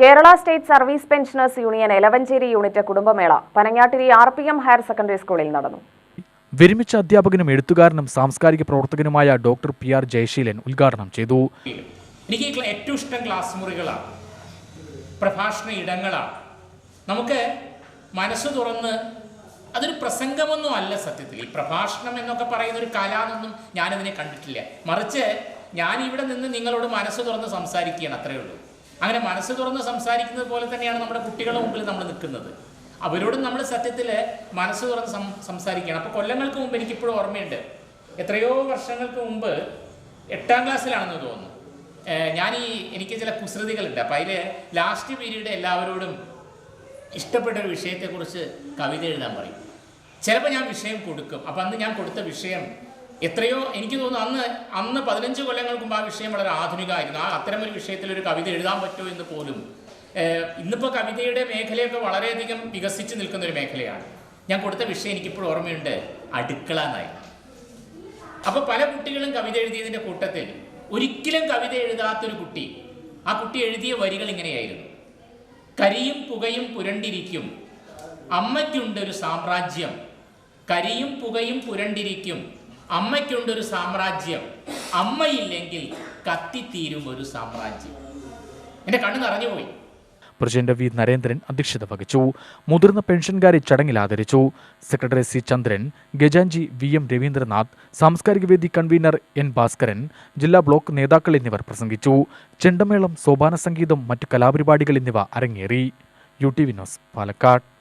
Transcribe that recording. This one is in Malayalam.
Kerala state service pensioners union Elavancheri unit കുടുംബമേള Panangattiri R P M higher secondary സ്കൂളിൽ നടന്നു. വിരമിച്ച അധ്യാപകനും എഴുത്തുകാരനും സാംസ്കാരിക പ്രവർത്തകനുമായ ഡോക്ടർ പി ആർ ജയശീലൻ ഉദ്ഘാടനം ചെയ്തു. എനിക്ക് ഏറ്റവും ഇഷ്ടം ക്ലാസ് മുറികളാണ്. പ്രഭാഷണ ഇടങ്ങളാണ്. നമുക്ക് മനസ്സ് തുറന്ന് അതൊരു പ്രസംഗമൊന്നും അല്ല സത്യത്തിൽ. ഈ പ്രഭാഷണം എന്നൊക്കെ പറയുന്ന ഒരു കല എന്നൊന്നും ഞാനതിനെ കണ്ടിട്ടില്ല. മറിച്ച് ഞാൻ ഇവിടെ നിന്ന് നിങ്ങളോട് മനസ്സ് തുറന്ന് സംസാരിക്കുകയാണ് അത്രയേ ഉള്ളൂ. അങ്ങനെ മനസ്സ് തുറന്ന് സംസാരിക്കുന്നത് പോലെ തന്നെയാണ് നമ്മുടെ കുട്ടികളുടെ മുമ്പിൽ നമ്മൾ നിൽക്കുന്നത്. അവരോടും നമ്മൾ സത്യത്തിൽ മനസ്സ് തുറന്ന് സം സംസാരിക്കുകയാണ്. അപ്പോൾ കൊല്ലങ്ങൾക്ക് മുമ്പ് എനിക്കിപ്പോഴും ഓർമ്മയുണ്ട്. എത്രയോ വർഷങ്ങൾക്ക് മുമ്പ് എട്ടാം ക്ലാസ്സിലാണെന്ന് തോന്നുന്നു. ഞാൻ ഈ എനിക്ക് ചില കുസൃതികളുണ്ട്. അപ്പം അതിൽ ലാസ്റ്റ് പീരീഡ് എല്ലാവരോടും ഇഷ്ടപ്പെട്ട ഒരു വിഷയത്തെക്കുറിച്ച് കവിത എഴുതാൻ പറയും. ചിലപ്പോൾ ഞാൻ വിഷയം കൊടുക്കും. അപ്പം അന്ന് ഞാൻ കൊടുത്ത വിഷയം എത്രയോ എനിക്ക് തോന്നുന്നു അന്ന് അന്ന് പതിനഞ്ച് കൊല്ലങ്ങൾക്ക് മുമ്പ് ആ വിഷയം വളരെ ആധുനികമായിരുന്നു. ആ അത്തരമൊരു വിഷയത്തിൽ ഒരു കവിത എഴുതാൻ പറ്റുമോ എന്ന് പോലും ഇന്നിപ്പോൾ കവിതയുടെ മേഖലയൊക്കെ വളരെയധികം വികസിച്ച് നിൽക്കുന്ന ഒരു മേഖലയാണ്. ഞാൻ കൊടുത്ത വിഷയം എനിക്കിപ്പോഴും ഓർമ്മയുണ്ട് അടുക്കള എന്നായി അപ്പോൾ പല കുട്ടികളും കവിത എഴുതിയതിന്റെ കൂട്ടത്തിൽ ഒരിക്കലും കവിത എഴുതാത്തൊരു കുട്ടി ആ കുട്ടി എഴുതിയ വരികൾ ഇങ്ങനെയായിരുന്നു. കരിയും പുകയും പുരണ്ടിരിക്കും അമ്മയ്ക്കുണ്ടൊരു സാമ്രാജ്യം. കരിയും പുകയും പുരണ്ടിരിക്കും അമ്മയ്ക്കുണ്ടൊരു സാമ്രാജ്യം. അമ്മയില്ലെങ്കിൽ കത്തിത്തീരും ഒരു സാമ്രാജ്യം. എന്റെ കണ്ണ് നിറഞ്ഞുപോയി. പ്രസിഡന്റ് വി നരേന്ദ്രൻ അധ്യക്ഷത വഹിച്ചു. മുതിർന്ന പെൻഷൻകാരെ ചടങ്ങിൽ ആദരിച്ചു. സെക്രട്ടറി സി ചന്ദ്രൻ ഗജാൻജി വി എം രവീന്ദ്രനാഥ് സാംസ്കാരിക വേദി കൺവീനർ എൻ ഭാസ്കരൻ ജില്ലാ ബ്ലോക്ക് നേതാക്കൾ എന്നിവർ പ്രസംഗിച്ചു. ചെണ്ടമേളം സോപാന സംഗീതം മറ്റു കലാപരിപാടികൾ എന്നിവ അരങ്ങേറി. യു ടി വിനോസ് പാലക്കാട്.